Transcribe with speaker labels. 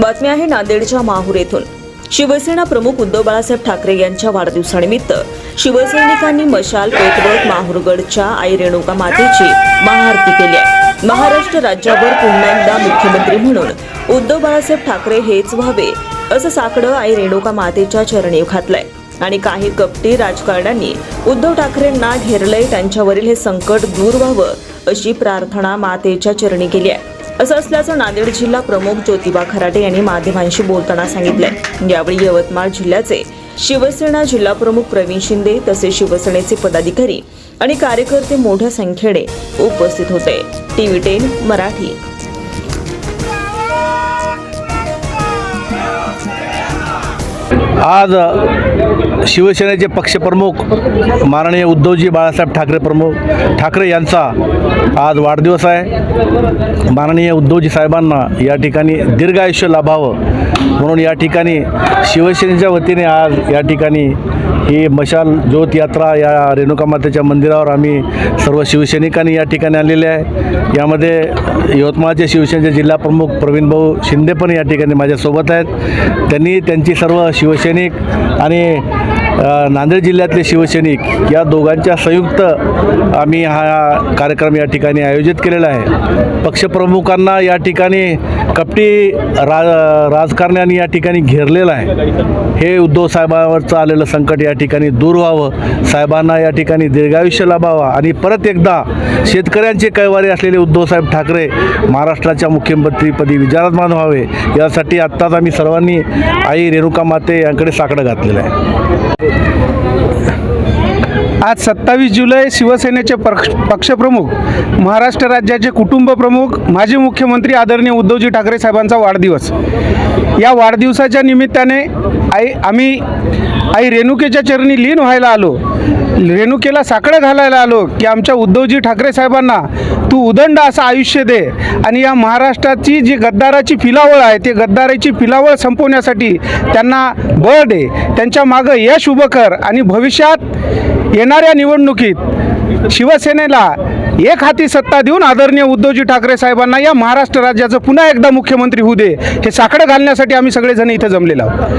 Speaker 1: बातमी आहे नांदेडच्या माहूर येथून. शिवसेना प्रमुख उद्धव बाळासाहेब ठाकरे यांच्या वाढदिवसानिमित्त शिवसैनिकांनी मशाल पेटवत माहूरगडच्या आई रेणुका मातेची महाआरती केली आहे. महाराष्ट्र राज्यावर पुन्हा एकदा मुख्यमंत्री म्हणून उद्धव बाळासाहेब ठाकरे हेच व्हावे असं साकडं आई रेणुका मातेच्या चरणी घातलंय. आणि काही कपटी राजकारण्यांनी उद्धव ठाकरेंना घेरलंय त्यांच्यावरील हे संकट दूर व्हावं अशी प्रार्थना मातेच्या चरणी केली आहे. असं असल्याचं नांदेड जिल्हा प्रमुख ज्योतिबा खराटे यांनी माध्यमांशी बोलताना सांगितलंय. यावेळी यवतमाळ जिल्ह्याचे शिवसेना जिल्हा प्रमुख प्रवीण शिंदे तसेच शिवसेनेचे पदाधिकारी आणि कार्यकर्ते मोठ्या संख्येने उपस्थित होते. TV ten Marathi.
Speaker 2: आज शिवसेनेचे पक्षप्रमुख माननीय उद्धवजी बाळासाहेब ठाकरे प्रमुख ठाकरे यांचा आज वाढदिवस आहे. माननीय उद्धवजी साहेबांना या ठिकाणी दीर्घ आयुष्य लाभावं म्हणून या ठिकाणी शिवसेनेच्या वतीने आज या ठिकाणी ही मशाल ज्योत यात्रा या रेणुका मातेच्या मंदिरावर आम्ही सर्व शिवसैनिकांनी या ठिकाणी आलेले आहे. यामध्ये यवतमाळचे शिवसेनेचे जिल्हा प्रमुख प्रवीण भाऊ शिंदे पण या ठिकाणी माझ्यासोबत आहेत. त्यांनी त्यांची सर्व शिवसैनिक आणि नांदेड जिल्ह्यातले शिवसैनिक या दोघांच्या संयुक्त आम्ही हा कार्यक्रम या ठिकाणी आयोजित केलेला आहे. पक्षप्रमुखांना या ठिकाणी कपटी रा राजकारण्यांनी या ठिकाणी घेरलेलं आहे. हे उद्धव साहेबांवरचं आलेलं संकट या ठिकाणी दूर व्हावं साहेबांना या ठिकाणी दीर्घायुष्य लाभावं आणि परत एकदा शेतकऱ्यांचे कैवारी असलेले उद्धवसाहेब ठाकरे महाराष्ट्राच्या मुख्यमंत्रीपदी विचारात्मान व्हावे यासाठी आत्ताच आम्ही सर्वांनी आई रेणुका माते यांकडे साकडं घातलेलं आहे.
Speaker 3: आज सत्तावीस जुलै शिवसेनेचे पक्ष पक्षप्रमुख महाराष्ट्र राज्याचे कुटुंब प्रमुख माजी मुख्यमंत्री आदरणीय उद्धवजी ठाकरे साहेबांचा वाढदिवस. या वाढदिवसाच्या निमित्ताने आई आम्ही आई रेणुकेच्या चरणी लीन व्हायला आलो. रेणुकेला साकडं घालायला आलो की आमच्या उद्धवजी ठाकरे साहेबांना तू उदंड असं आयुष्य दे आणि या महाराष्ट्राची जी गद्दाराची फिलावळ आहे ते गद्दाराची फिलावळ संपवण्यासाठी त्यांना बळ दे त्यांच्या मागं यश उभं कर आणि भविष्यात येणाऱ्या निवडणुकीत शिवसेनेला एक हाती सत्ता देऊन आदरणीय उद्धवजी ठाकरे साहेबांना या महाराष्ट्र राज्याचं पुन्हा एकदा मुख्यमंत्री होऊ दे हे साकडं घालण्यासाठी आम्ही सगळेजण इथं जमलेलो आहोत.